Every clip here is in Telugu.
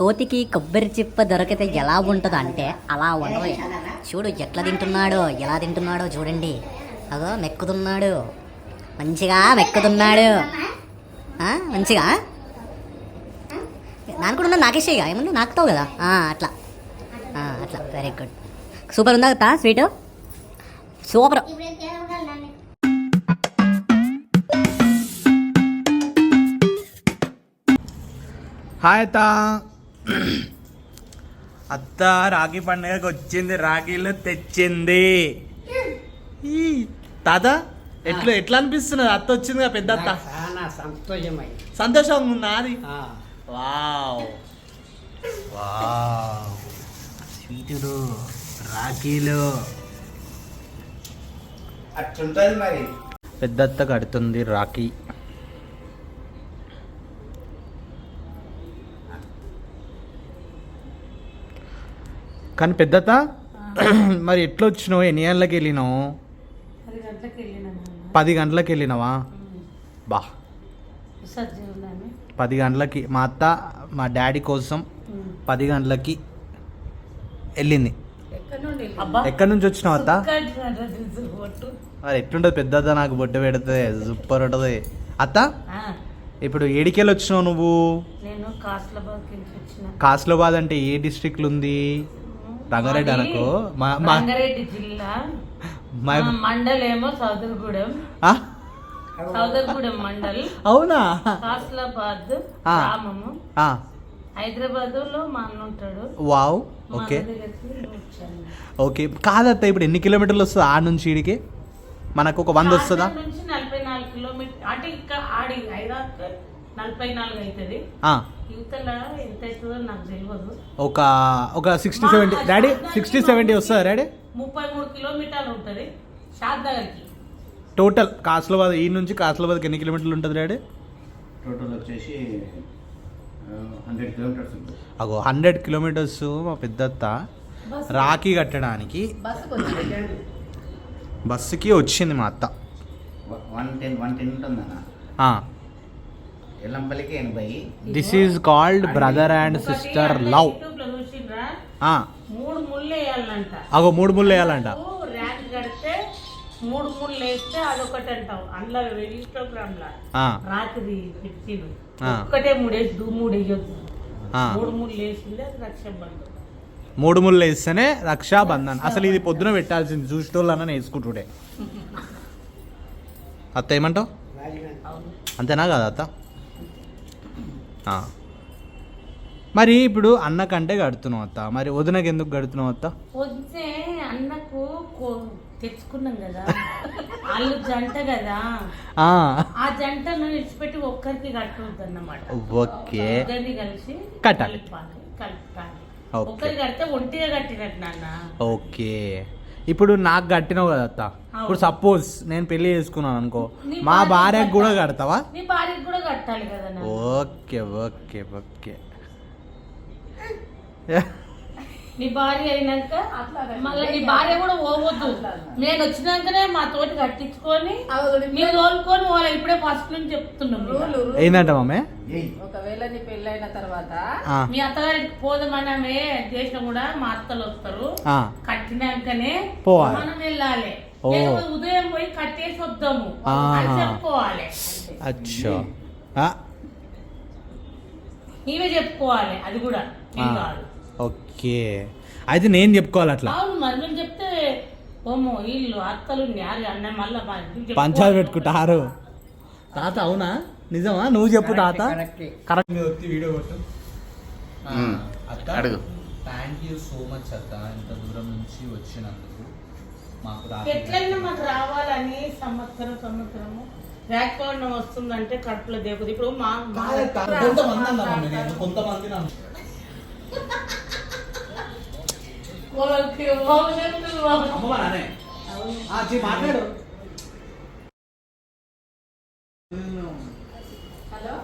కోతికి కొబ్బరి చిప్ప దొరికితే ఎలా ఉంటుందో అంటే అలా ఉండదు చూడు ఎట్లా తింటున్నాడో ఎలా తింటున్నాడో చూడండి. అగో మెక్కుతున్నాడు. మంచిగా మెక్కుతున్నాడు. మంచిగా? నాకు కూడా ఉన్నా నాకేసేగా ఏమన్నా నాకుతావు కదా? అట్లా. అట్లా. వెరీ గుడ్ సూపర్ ఉందా కదా స్వీట్ సూపర్ హాయ్ తా అత్త రాఖీ పండుగకి వచ్చింది రాఖీలు తెచ్చింది. ఈ, తాత ఎట్లా ఎట్లా అనిపిస్తున్నది? అత్త వచ్చింది పెద్ద అత్త. చాలా సంతోషమై. సంతోషంగా ఉందా అది? వావ్. వావ్. స్వీటుడు రాఖీలు. అట్లుంటది మరి. పెద్దత్త కడుతుంది రాఖీ. కానీ పెద్దత్త మరి ఎట్లా వచ్చినావు ఎన్ని గంటలకు వెళ్ళినావు? పది గంటలకు వెళ్ళినావా? బా. పది గంటలకి. మా అత్త మా డాడీ కోసం పది గంటలకి వెళ్ళింది. అబ్బా. ఎక్కడి నుంచి వచ్చినావు అత్త? మరి ఎట్లుంటుంది? పెద్దత్త నాకు బొట్టు పెడుతుంది. సూపర్ ఉంటుంది. అత్త? ఇప్పుడు ఏడికెళ్ళి వచ్చినావు నువ్వు? నేను కాస్లాబాద్ నుంచి వచ్చిన. కాస్లోబాద్ అంటే ఏ డిస్ట్రిక్ట్లు ఉంది? రంగారెడ్డి అనుకో. మా- రంగారెడ్డి జిల్లా. మా- మా మండలేమో సౌదర్గూడెం. ఆ? సౌదర్గూడెం మండల్. అవునా? కాస్లాబాద్ ఆ. గ్రామము. ఆ, హైదరాబాద్లో మా అన్న ఉంటాడు. Wow okay. ఓకే. కాదత్త ఇప్పుడు ఎన్ని కిలోమీటర్లు వస్తుంది ఆడ నుంచి ఈడికి? మనకు ఒక వంద వస్తుందా? నుంచి నలభై నాలుగు కిలోమీటర్ అంటే ఇంకా ఆడి హైదరాబాద్ నలభై నాలుగు అవుతుంది ఆ, యువతల ఎంత అవుతుందో నాకు తెలియదు ఒక ఒక sixty seventy daddy sixty seventy వస్తుందా డాడీ? ముప్పై మూడు కిలోమీటర్లు ఉంటుంది షాద్ దగ్గరికి టోటల్ కాస్లాబాద్ ఈ నుంచి కాస్లాబాద్కి ఎన్ని కిలోమీటర్లు ఉంటుంది డాడీ? టోటల్ వచ్చేసి హండ్రెడ్ కిలోమీటర్స్ ఉంటుంది. అగో హండ్రెడ్ కిలోమీటర్స్ మా పెద్దత్త రాఖీ కట్టడానికి బస్సుకి వచ్చింది మా అత్త. వన్ టెన్ వన్ టెన్ ఉంటుందన్న. ఆ. ఎల్లంపల్లికి ఎనభై. This is called brother and sister love మూడు ముళ్ళు వేయాలంట. అగో మూడు ముళ్ళు వేయాలంట. నువ్వు ర్యాంక్ కడితే మూడు ముళ్ళు వేస్తే అదొకటి అంటావు. అందులో ఇన్స్టాగ్రామ్ లా ఆ, రాత్రి పెట్టిను ఆ. ఒక్కటే మూడు వేసి దూ మూడు వేయొద్దు. ఆ. మూడు ముళ్ళు వేసిందే రక్ష బంధం. మూడు ముళ్ళు వేస్తేనే రక్షాబంధన్ అసలు ఇది పొద్దున పెట్టాల్సింది. చూసేటోళ్ళన్న వేసుకుంటుండే అత్త ఏమంటావు? అవును. అంతేనా కదా అత్త. మరి ఇప్పుడు అన్నకంటే కడుతున్నావు అత్త. మరి వదినకి ఎందుకు కడుతున్నావు అత్త? వస్తే అన్నకు కో- తెచ్చుకున్నాం కదా. వాళ్ళు జంట కదా. ఆ, ఆ జంటను విడిచిపెట్టి ఒక్కరికి కట్టవద్దు అన్నమాట ఓకే కలిసి కట్టాలి. కలపాలి. ఒక్కరికి కడితే ఒంటిగా కట్టినట్టు నాన్న. ఓకే. ఇప్పుడు నాకు కట్టినావు కదా అత్త. ఇప్పుడు సపోజ్ నేను పెళ్ళి చేసుకున్నాను అనుకో. మా భార్యకి కూడా. కడతావా? నీ భార్యకి కట్టాలి కదా. Okay okay okay. నీ భార్య అయినాక మళ్ళీ నీ భార్య కూడా పోవద్దు. నేను వచ్చినాకనే మా తోటి కట్టించుకొని మీరు తోలుకొని వాళ్ళ ఇప్పుడే ఫస్ట్ నుంచి చెప్తున్నాం మమ్మీ ఒకవేళ నీ పెళ్ళైన తర్వాత మీ అత్తగారికి పోదామనమే చేసిన కూడా మా అత్తలు వస్తారు. కట్టినాకనే పోవాలి. మనం వెళ్ళాలి. ఉదయం పోయి కట్టేసి వద్దాము. చెప్పుకోవాలి. అచ్చా. నీవే చెప్పుకోవాలి అది కూడా. ఓకే. అయితే నేను చెప్పుకోవాలి అట్లా? అవును మరి మేము చెప్తే ఓమో వీళ్ళు అత్తలు న్యారు అన్న మళ్ళీ. పంచాలు పెట్టుకుంటారు తాత అవునా? నిజమా? నువ్వు చెప్పు తాత. కరెక్టే. వీడియో కొట్టు. అడుగు. థ్యాంక్ యూ సో మచ్ అత్త. ఇంత దూరం నుంచి వచ్చినందుకు మాకు ఎట్లయినా మాకు రావాలని సంవత్సరం సంవత్సరము. వ్యాఖ్యానం వస్తుందంటే కడుపులో దేకుది ఇప్పుడు మా కొంతమంది నేను. కొంతమంది నన్ను వాళ్ళకి భవిష్యత్తు వాళ్ళు- అమ్మమ్మ నానే ఆ, చీ, మాట్లాడు హలో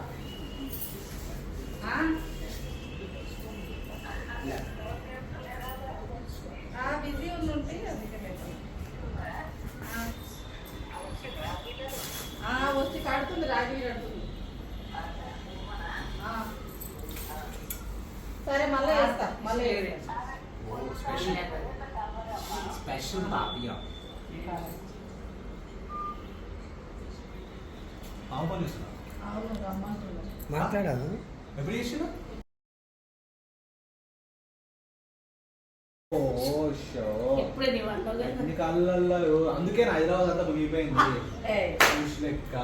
బిజీ ఉండుంటే అందుకనే ఆ, వచ్చి కడుతుంది రాజీ కడుతుంది ఆ. సరే మళ్ళీ వేస్తా మళ్ళీ వేస్తా. స్పెషల్ తాపియా అవును రమ్మంటున్నా. మాట్లాడాను ఎప్పుడు చేసిన కాళ్ళల్లో అందుకే హైదరాబాద్ అంతా మునిగిపోయింది. లెక్క.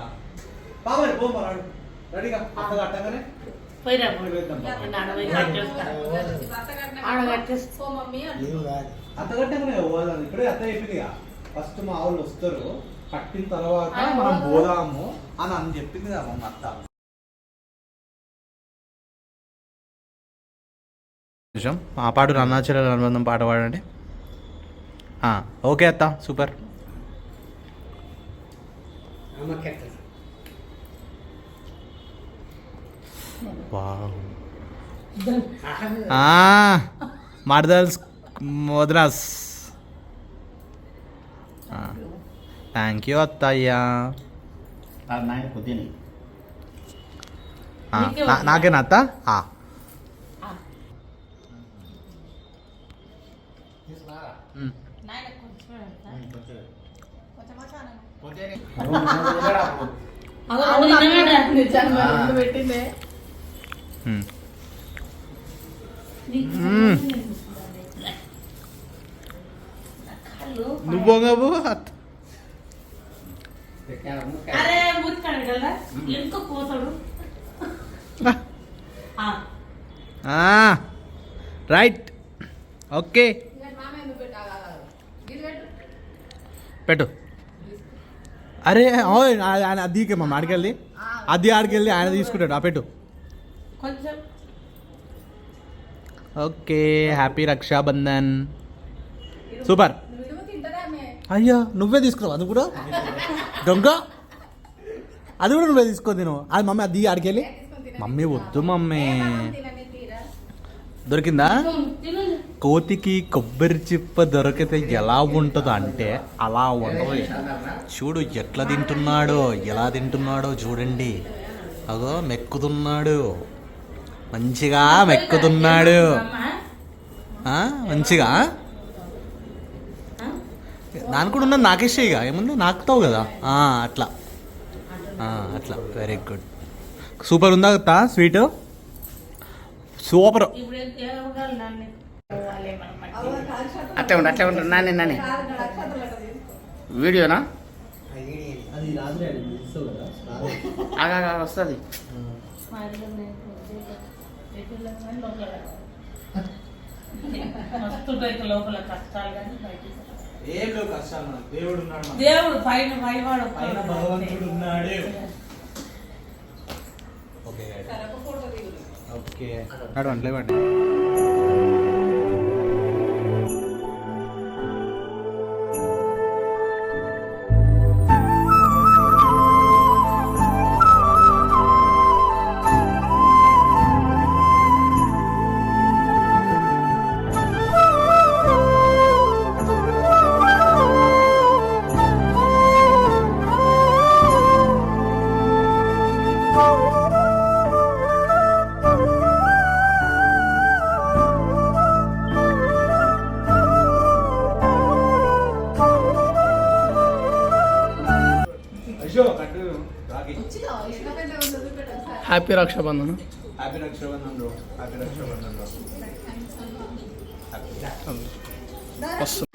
బాబాయ్ పో రెడీగా? అక్క కట్టగానే? పోయిరా ఆడ మమ్మీ అంటు. ఏం కాదు అత్త కట్టగానే పోదాం ఇప్పుడే అత్త చెప్పింది ఫస్ట్ మా వాళ్ళు వస్తారు. కట్టిన తర్వాత మనం పోదాము? అని అని చెప్పింది కదా మా అత్త. నిమిషం ఆ పాటు అరుణాచల అనుబంధం పాట పాడండి. ఆ, ఓకే అత్త సూపర్. మర్దల్స్ మద్రాస్. థ్యాంక్ యూ అత్తయ్యా. నాకేనా అత్త? ఆ. మ్. నాయన కొంచెం పెడతా. అగో, అవును, నిజమేనా? నిజంగా ముందు పెట్టిందే మ్. నీకు మ్మ్. కాళ్ళు నువ్వు ఆ, రైట్. ఓకే. పెట్టు? అరే ఆయన అద్దీకే మా ఆడికెళ్ళి. అద్దీ ఆడికెళ్ళి ఆయన తీసుకుంటాడు. ఆ పెట్టు. కొంచెం. Okay happy Rakshabandhan. సూపర్ నువ్వు విడువ తింటారా ఆమె? అయ్యా నువ్వే తీసుకున్నావు అది కూడా? దొంగ అది కూడా నువ్వే తీసుకొని తిను అది మమ్మీ అది ఆడికెళ్ళి. మమ్మీ వద్దు మమ్మీ. దొరికిందా? కోతికి కొబ్బరి చిప్ప దొరికితే ఎలా ఉంటుందో అంటే అలా ఉండదు చూడు ఎట్లా తింటున్నాడో ఎలా తింటున్నాడో చూడండి. అగో మెక్కుతున్నాడు. మంచిగా మెక్కుతున్నాడు. మంచిగా? దాని కూడా ఉన్నది నాకేసే ఇక. ఏముంది? నాకుతావు కదా. అట్లా. అట్లా. వెరీ గుడ్ సూపర్ ఉందా తా స్వీట్ సూపర్. అట్లా ఉండు అట్లా ఉండు. నాని నాని. వీడియోనా. ఆగా వస్తుంది. లోపల కష్టాలు కానీ బయటికి ఏం లేవు కష్టాలు మనకు. దేవుడు ఉన్నాడు. దేవుడు పైన పైవాడు పైన భగవంతుడు ఉన్నాడు ఓకే. ఓకే నడవండి లేవండి happy Raksha Bandhan happy Raksha Bandhan bro happy Raksha Bandhan bro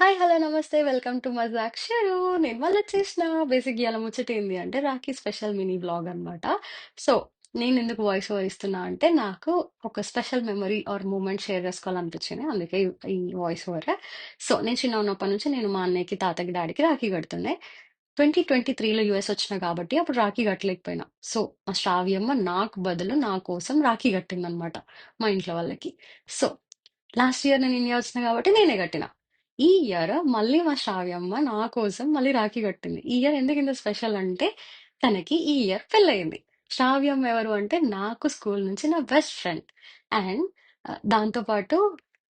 hi hello నమస్తే వెల్కమ్ టు మజాక్ షరు నేను మళ్ళీ వచ్చేసిన. బేసిక్ ఇలా ముచ్చట ఏంది అంటే రాఖీ స్పెషల్ మినీ బ్లాగ్ అన్నమాట. సో నేను ఎందుకు వాయిస్ ఓవర్ ఇస్తున్నా అంటే నాకు ఒక special memory or moment share చేసుకోవాలనిపించింది. అందుకే ఈ- ఈ వాయిస్ ఓవర్ సో నేను చిన్న ఉన్నప్పటి నుంచి నేను మా అన్నయ్యకి తాతకి డాడీకి రాఖీ కడుతుండే ట్వంటీ ట్వంటీ త్రీలో యూఎస్ వచ్చిన కాబట్టి అప్పుడు రాఖీ కట్టలేకపోయినా. సో మా శ్రావ్యమ్మ నాకు బదులు నా కోసం రాఖీ కట్టిందనమాట మా ఇంట్లో వాళ్ళకి. సో లాస్ట్ ఇయర్ నేను ఇండియా వచ్చిన కాబట్టి నేనే కట్టిన. ఈ ఇయర్ మళ్ళీ మా శ్రావ్యమ్మ నా కోసం మళ్ళీ రాఖీ కట్టింది. ఈ ఇయర్ ఎందుకు ఇంత స్పెషల్ అంటే తనకి ఈ ఇయర్ పెళ్ళయింది. శ్రావ్యం ఎవరు అంటే నాకు స్కూల్ నుంచి నా బెస్ట్ ఫ్రెండ్. అండ్ దాంతో పాటు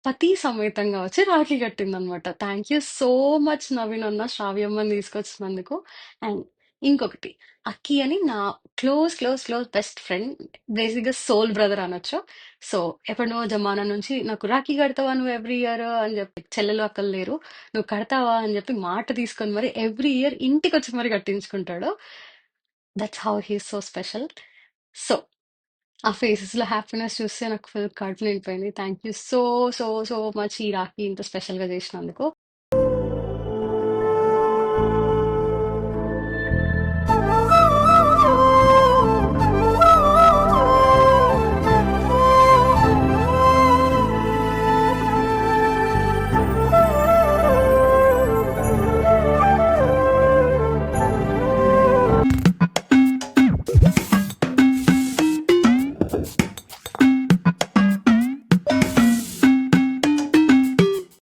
పతి సమేతంగా వచ్చి రాఖీ కట్టింది అనమాట thank you so much Naveen అన్న శ్రావ్యమ్మని తీసుకొచ్చినందుకు. అండ్ ఇంకొకటి అక్కి అని నా close close close best friend బేసిక్గా సోల్ బ్రదర్ అనొచ్చు. సో ఎప్పుడో జమానా నుంచి నాకు రాఖీ కడతావా నువ్వు ఎవ్రీ ఇయర్ అని చెప్పి చెల్లెలు అక్కలు లేరు. నువ్వు కడతావా? అని చెప్పి మాట తీసుకొని మరి ఎవ్రీ ఇయర్ ఇంటికి వచ్చి మరి కట్టించుకుంటాడు. That's how he's so special so ఆ ఫేసెస్లో హ్యాపీనెస్ చూస్తే నాకు ఫుల్ కడుపు నిండిపోయింది. Thank you so so so much ఈ రాఖీ ఇంత స్పెషల్గా చేసినందుకు.